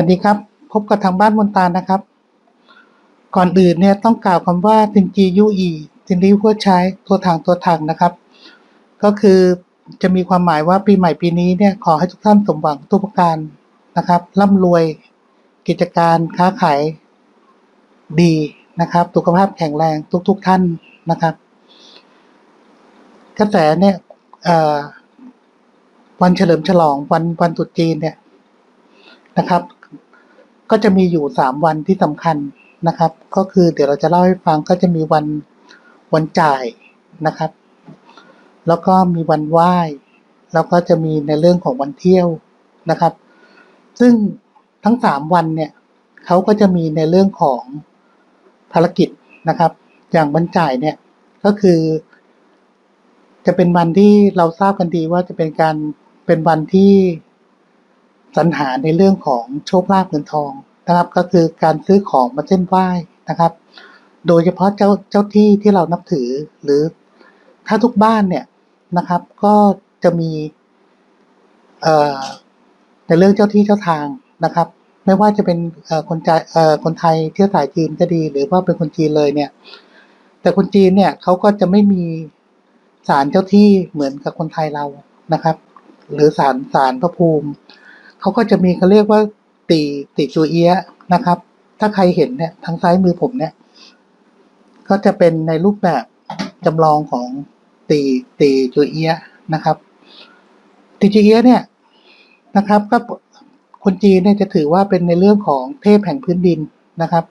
สวัสดีครับ พบกับทางบ้านมนตานะครับ ก่อนอื่นเนี่ยต้องกล่าวคำว่าตินจียูอีตินรีหัวใช้ตัวทางตัวทางนะครับ ก็คือจะมีความหมายว่าปีใหม่ปีนี้เนี่ยขอให้ทุกท่านสมหวังทุกประการนะครับร่ำรวยกิจการค้าขายดีนะครับสุขภาพแข็งแรงทุกๆทท่านนะครับ กระแสเนี่ยวันเฉลิมฉลองวันวันตรุษจีนเนี่ยนะครับ ก็จะมีอยู่สามวันที่สำคัญนะครับ ก็คือเดี๋ยวเราจะเล่าให้ฟังก็จะมีวันวันจ่ายนะครับ แล้วก็มีวันไหว้แล้วก็จะมีในเรื่องของวันเที่ยวนะครับ ซึ่งทั้งสามวันเนี่ยเขาก็จะมีในเรื่องของภารกิจนะครับ อย่างวันจ่ายเนี่ยก็คือ จะเป็นวันที่เราทราบกันดีว่าจะเป็นการเป็นวันที่ สรรหาในเรื่องของโชคลาภเงินทองนะครับ ก็คือการซื้อของมาเส้นไหว้นะครับ โดยเฉพาะเจ้าเจ้าที่ที่เรานับถือหรือถ้าทุกบ้านเนี่ยนะครับ ก็จะมีเอ่อในเรื่องเจ้าที่เจ้าทางนะครับ ไม่ว่าจะเป็นคนใจคนไทยเชื้อสายจีนก็ดี หรือว่าเป็นคนจีนเลยเนี่ย แต่คนจีนเนี่ยเขาก็จะไม่มีศาลเจ้าที่เหมือนกับคนไทยเรานะครับ หรือศาลศาลพระภูมิ เขาก็จะมีเขาเรียกว่าตีตีจูเอียะนะครับ ถ้าใครเห็นเนี่ยทางซ้ายมือผมเนี่ย ก็จะเป็นในรูปแบบจำลองของตีตีจูเอียะนะครับตีจูเอียะเนี่ยนะครับ ก็คนจีนเนี่ยจะถือว่าเป็นในเรื่องของเทพแห่งพื้นดินนะครับ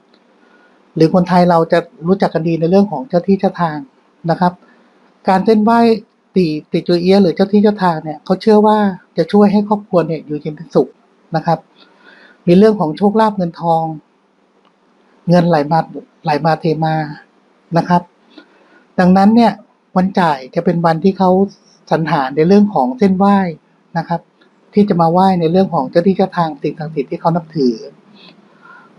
หรือคนไทยเราจะรู้จักกันดีในเรื่องของเจ้าที่เจ้าทางนะครับ การเต้นไหว้ ตีตีจูเอียหรือเจ้าที่เจ้าทางเนี่ยเขาเชื่อว่าจะช่วยให้ครอบครัวเนี่ยอยู่เย็นเป็นสุขนะครับ มีเรื่องของโชคลาภเงินทอง เงินไหลมาไหลมาเทมานะครับ ดังนั้นเนี่ยวันจ่ายจะเป็นวันที่เขาสรรหาในเรื่องของเส้นไหว้นะครับ ที่จะมาไหว้ในเรื่องของเจ้าที่เจ้าทางสิ่งศักดิ์สิทธิ์ที่เขานับถือ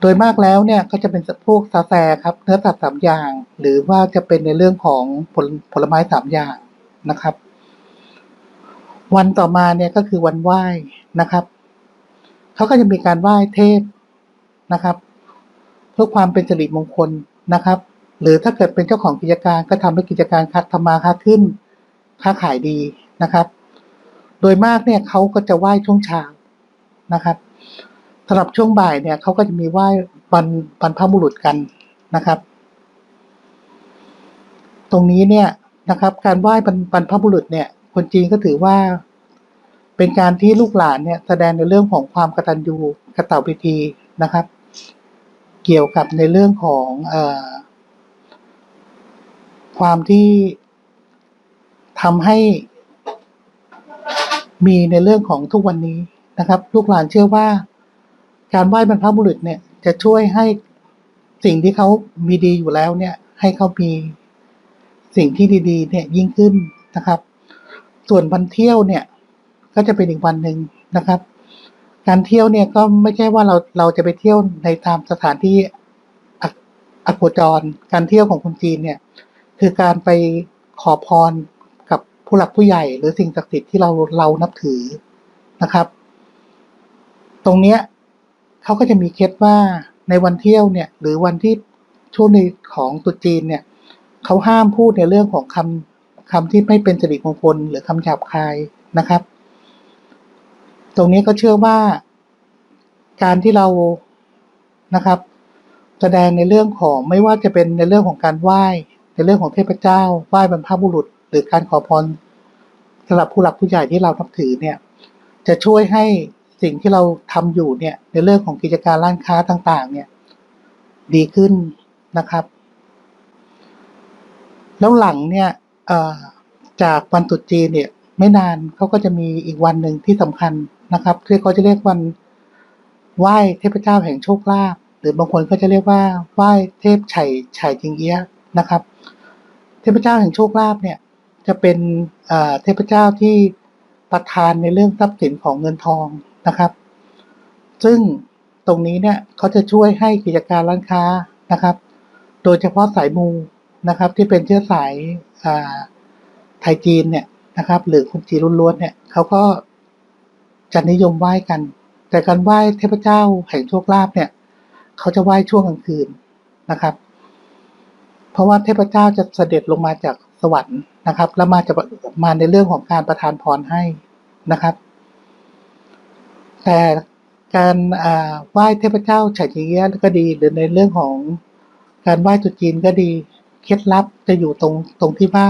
โดยมากแล้วเนี่ยก็จะเป็นพวกซาแซครับเนื้อสัตว์สามอย่าง หรือว่าจะเป็นในเรื่องของผลผลไม้สามอย่าง นะครับ วันต่อมาเนี่ยก็คือวันไหว้นะครับเขาก็จะมีการไหว้เทพนะครับ เพื่อความเป็นสิริมงคลนะครับ หรือถ้าเกิดเป็นเจ้าของกิจการก็ทำให้กิจการคัดทำมาค้าขึ้น ค้าขายดีนะครับ โดยมากเนี่ยเขาก็จะไหว้ช่วงเช้านะครับสำหรับช่วงบ่ายเนี่ยเขาก็จะมีไหว้วันวันพบุรุษกันนะครับ ตรงนี้เนี่ย นะครับ การไหว้บรรบรพบุรุษเนี่ย คนจีนก็ถือว่า เป็นการที่ลูกหลานเนี่ยแสดงในเรื่องของความกตัญญูกตเวทีนะครับ เกี่ยวกับในเรื่องของออความที่ทำให้มีในเรื่องของทุกวันนี้นะครับ ลูกหลานเชื่อว่า การไหว้บรรพบุรุษเนี่ยจะช่วยให้สิ่งที่เขามีดีอยู่แล้วเนี่ย ให้เขามี สิ่งที่ดีๆเนี่ยยิ่งขึ้นนะครับ ส่วนวันเที่ยวเนี่ยก็จะเป็นอีกวันหนึ่งนะครับ การเที่ยวเนี่ยก็ไม่ใช่ว่าเราเราจะไปเที่ยวในตามสถานที่อโคจร การเที่ยวของคนจีนเนี่ย คือการไปขอพรกับผู้หลักผู้ใหญ่หรือสิ่งศักดิ์สิทธิ์ที่เราเรานับถือนะครับ ตรงเนี้ยเขาก็จะมีเคล็ดว่าในวันเที่ยวเนี่ย หรือวันที่ช่วงในของตุจีนเนี่ย เขาห้ามพูดในเรื่องของคำคำที่ไม่เป็นสิริมงคลหรือคำหยาบคายนะครับ ตรงนี้ก็เชื่อว่า การที่เรานะครับ แสดงในเรื่องของไม่ว่าจะเป็นในเรื่องของการไหว้ ในเรื่องของเทพเจ้าไหว้บรรพบุรุษ หรือการขอพรสำหรับผู้หลักผู้ใหญ่ที่เรานับถือเนี่ย จะช่วยให้สิ่งที่เราทำอยู่เนี่ยในเรื่องของกิจการร้านค้าต่างๆ เนี่ย ดีขึ้นนะครับ แล้วหลังเนี่ยจากวันตรุษจีนเนี่ยไม่นานเขาก็จะมีอีกวันหนึ่งที่สำคัญนะครับที่เขาจะเรียกวันไหว้เทพเจ้าแห่งโชคลาภหรือบางคนก็จะเรียกว่าไหว้เทพไฉไฉจิงเอี้ยะนะครับ เทพเจ้าแห่งโชคลาภเนี่ยจะเป็นเอ่อเทพเจ้าที่ประทานในเรื่องทรัพย์สินของเงินทองนะครับ ซึ่งตรงนี้เนี่ยเขาจะช่วยให้กิจการร้านค้านะครับ โดยเฉพาะสายมู นะครับที่เป็นเชื้อสายไทยจีนเนี่ยนะครับหรือคนจีนล้วนๆเนี่ยเขาก็จะนิยมไหว้กัน แต่การไหว้เทพเจ้าแห่งโชคลาภเนี่ยเขาจะไหว้ช่วงกลางคืนนะครับ เพราะว่าเทพเจ้าจะเสด็จลงมาจากสวรรค์นะครับ แล้วมาจะมาในเรื่องของการประทานพรให้นะครับ แต่การไหว้เทพเจ้าฉายเยียก็ดี หรือในเรื่องของการไหว้ตรุษจีนก็ดี เคล็ดลับจะอยู่ตรงตรงที่ว่า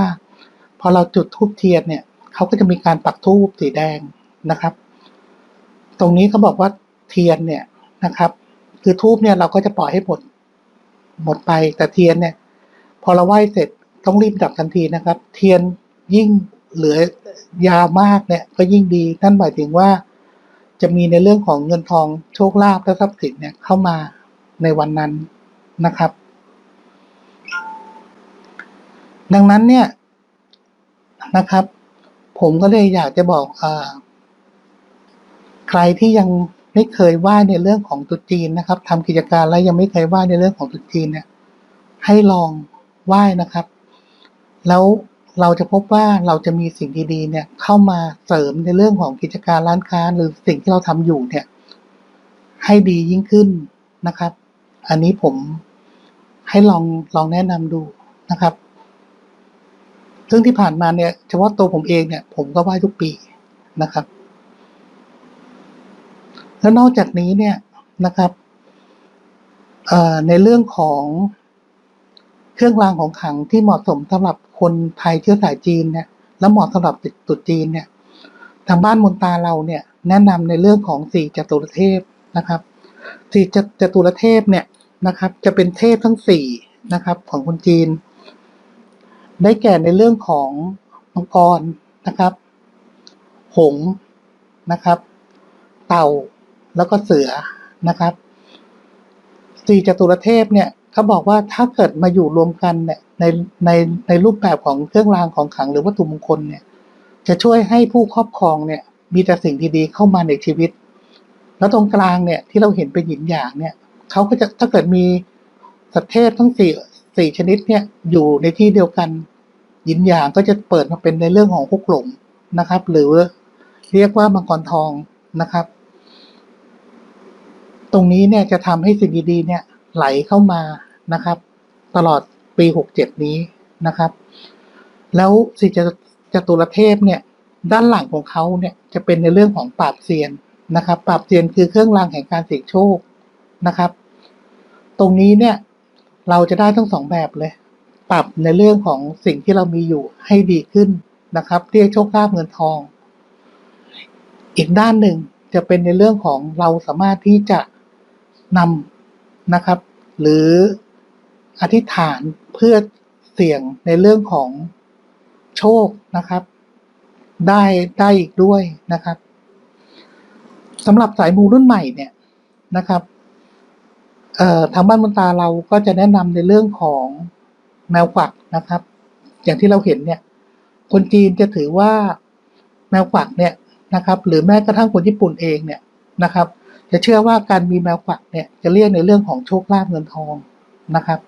พอเราจุดธูปเทียนเนี่ยเขาก็จะมีการปักธูปสีแดงนะครับ ตรงนี้เขาบอกว่าเทียนเนี่ยนะครับ คือทูบเนี่ยเราก็จะปล่อยให้หมดหมดไปแต่เทียนเนี่ย พอเราไหว้เสร็จต้องรีบดับทันทีนะครับ เทียนยิ่งเหลือยาวมากเนี่ยก็ยิ่งดีนั่นหมายถึงว่าจะมีในเรื่องของเงินทองโชคลาภและทรัพย์สินเนี่ยเข้ามาในวันนั้นนะครับ ดังนั้นเนี่ยนะครับ ผมก็เลยอยากจะบอกอใครที่ยังไม่เคยไหว้ในเรื่องของตุจีนนะครับทำกิจการแล้วยังไม่เคยไหว้ในเรื่องของตุจีนเนี่ย ให้ลองไหว้นะครับ แล้วเราจะพบว่าเราจะมีสิ่งดีๆเนี่ย เข้ามาเสริมในเรื่องของกิจการร้านค้า หรือสิ่งที่เราทำอยู่เนี่ย ให้ดียิ่งขึ้นนะครับ อันนี้ผมให้ลองลองแนะนำดูนะครับ ซึ่งที่ผ่านมาเนี่ยเฉพาะตัวผมเองเนี่ยผมก็ไหว้ทุกปีนะครับ แล้วนอกจากนี้เนี่ยนะครับในเรื่องของเครื่องรางของขลังที่เหมาะสมสำหรับคนไทยเชื้อสายจีนเนี่ย และเหมาะสำหรับตรุษจีนเนี่ย ทางบ้านมนตาเราเนี่ย แนะนำในเรื่องของสี่จตุรเทพนะครับสี่จจตุรเทพเนี่ยนะครับ จะเป็นเทพทั้งสี่นะครับ ของคนจีน ได้แก่ในเรื่องของมังกรนะครับ หงนะครับ เต่าแล้วก็เสือนะครับสี่จตุรเทพเนี่ยเขาบอกว่าถ้าเกิดมาอยู่รวมกันเนี่ยในในในรูปแบบของเครื่องรางของขลังหรือวัตถุมงคลเนี่ย จะช่วยให้ผู้ครอบครองเนี่ย มีแต่สิ่งดีๆเข้ามาในชีวิต แล้วตรงกลางเนี่ยที่เราเห็นเป็นหยินหยางเนี่ยเขาก็จะถ้าเกิดมีสัตว์เทพทั้งสี่ สี่ชนิดเนี่ยอยู่ในที่เดียวกันยินหยางก็จะเปิดมาเป็นในเรื่องของฮกหลงนะครับ หรือเรียกว่ามังกรทองนะครับ ตรงนี้เนี่ยจะทำให้สิ่งดีๆเนี่ยไหลเข้ามานะครับ ตลอดปีหกเจ็ดนี้นะครับ แล้วสิจจตุรเทพเนี่ยด้านหลังของเขาเนี่ยจะเป็นในเรื่องของปราบเซียนนะครับ ปราบเซียนคือเครื่องรางแห่งการเสี่ยงโชคนะครับ ตรงนี้เนี่ย เราจะได้ทั้งสองแบบเลย ปรับในเรื่องของสิ่งที่เรามีอยู่ให้ดีขึ้นนะครับเรียกโชคลาภเงินทอง อีกด้านหนึ่งจะเป็นในเรื่องของเราสามารถที่จะนำนะครับ หรืออธิษฐานเพื่อเสี่ยงในเรื่องของโชคนะครับ ได้ได้อีกด้วยนะครับสำหรับสายมูรุ่นใหม่เนี่ยนะครับ ทางบ้านมนตาเราก็จะแนะนำในเรื่องของแมวกวักนะครับ อย่างที่เราเห็นเนี่ย คนจีนจะถือว่าแมวกวักเนี่ยนะครับ หรือแม้กระทั่งคนญี่ปุ่นเองเนี่ยนะครับ จะเชื่อว่าการมีแมวกวักเนี่ยจะเรียกในเรื่องของโชคลาภเงินทองนะครับ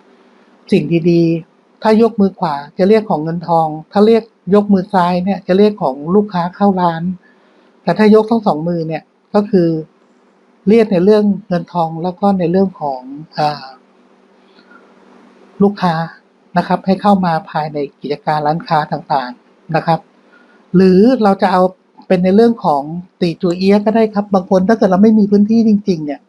สิ่งดีๆ ถ้ายกมือขวาจะเรียกของเงินทอง ถ้าเรียกยกมือซ้ายเนี่ยจะเรียกของลูกค้าเข้าร้าน แต่ถ้ายกทั้งสองมือเนี่ยก็คือ เรียกในเรื่องเงินทองแล้วก็ในเรื่องของอลูกค้านะครับ ให้เข้ามาภายในกิจการร้านค้าต่างๆนะครับ หรือเราจะเอาเป็นในเรื่องของตีจูเอียก็ได้ครับ บางคนถ้าเกิดเราไม่มีพื้นที่จริง ๆ เนี่ย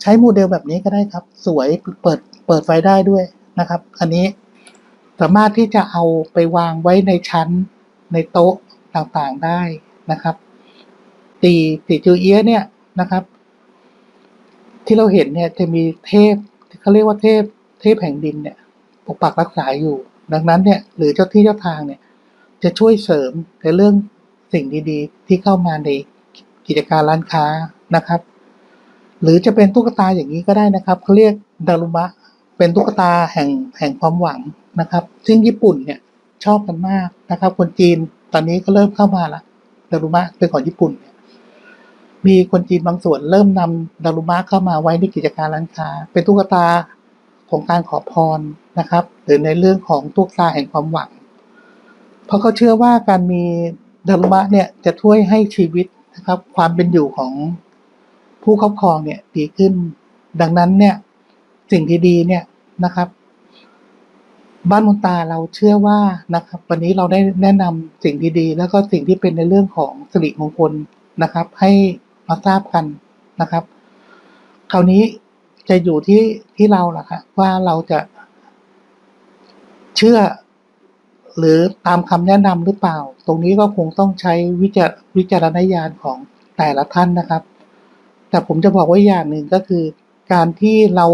ใช้โมเดลแบบนี้ก็ได้ครับ สวยเปิดเปิดไฟได้ด้วยนะครับ อันนี้สามารถที่จะเอาไปวางไว้ในชั้นในโต๊ะต่างๆได้นะครับ ตีตีจูเอียเนี่ยนะครับ ที่เราเห็นเนี่ยจะมีเทพเขาเรียกว่าเทพเทพแห่งดินเนี่ยปกปักรักษาอยู่ ดังนั้นเนี่ยหรือเจ้าที่เจ้าทางเนี่ยจะช่วยเสริมในเรื่องสิ่งดีๆ ที่เข้ามาในกิจการร้านค้านะครับ หรือจะเป็นตุ๊กตาอย่างนี้ก็ได้นะครับเขาเรียกดารุมะเป็นตุ๊กตาแห่งแห่งความหวังนะครับ ซึ่งญี่ปุ่นเนี่ยชอบกันมากนะครับ คนจีนตอนนี้ก็เริ่มเข้ามาละดารุมะเป็นของญี่ปุ่นเนี่ย มีคนจีนบางส่วนเริ่มนำดารุมะเข้ามาไว้ในกิจการร้านค้า เป็นตุ๊กตาของการขอพรนะครับ หรือในเรื่องของตุ๊กตาแห่งความหวัง เพราะเขาเชื่อว่าการมีดารุมะเนี่ยจะช่วยให้ชีวิตนะครับ ความเป็นอยู่ของผู้ครอบครองเนี่ยดีขึ้น ดังนั้นเนี่ยสิ่งดีๆเนี่ยนะครับ บ้านมุนตาเราเชื่อว่านะครับ วันนี้เราได้แนะนำสิ่งดีๆ แล้วก็สิ่งที่เป็นในเรื่องของสิริมงคลนะครับ ให้ มาทราบกันนะครับ คราวนี้จะอยู่ที่ที่เราแหละครับว่าเราจะเชื่อหรือตามคำแนะนำหรือเปล่า ตรงนี้ก็คงต้องใช้วิจารวิจารณญาณของแต่ละท่านนะครับ แต่ผมจะบอกไว้อย่างหนึ่งก็คือ การที่เรา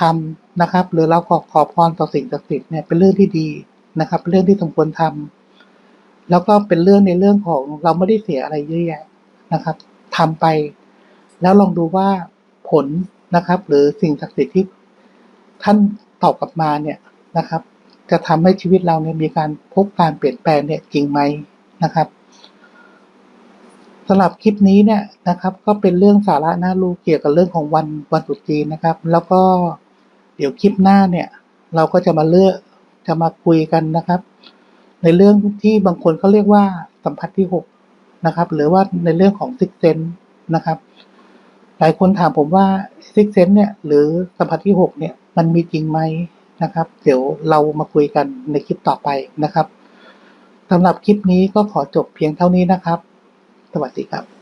ทำนะครับ หรือเราขอขอพรต่อสิ่งศักดิ์สิทธิ์เนี่ยเป็นเรื่องที่ดีนะครับ เป็นเรื่องที่สมควรทำแล้วก็เป็นเรื่องในเรื่องของเราไม่ได้เสียอะไรเยอะแยะนะครับ ทำไป แล้วลองดูว่าผลนะครับ หรือสิ่งศักดิ์สิทธิ์ที่ท่านตอบกลับมาเนี่ยนะครับ จะทำให้ชีวิตเราเนี่ยมีการพบการเปลี่ยนแปลงเนี่ยจริงไหมนะครับสำหรับคลิปนี้เนี่ยนะครับ ก็เป็นเรื่องสาระน่ารู้เกี่ยวกับเรื่องของวันวันตรุษจีนนะครับ แล้วก็เดี๋ยวคลิปหน้าเนี่ย เราก็จะมาเลือกจะมาคุยกันนะครับ ในเรื่องที่บางคนเขาเรียกว่าสัมผัสที่หก นะครับ หรือว่าในเรื่องของซิกเซนนะครับ หลายคนถามผมว่าซิกเซนเนี่ยหรือสัมผัสที่หกเนี่ยมันมีจริงไหมนะครับ เดี๋ยวเรามาคุยกันในคลิปต่อไปนะครับสำหรับคลิปนี้ก็ขอจบเพียงเท่านี้นะครับ สวัสดีครับ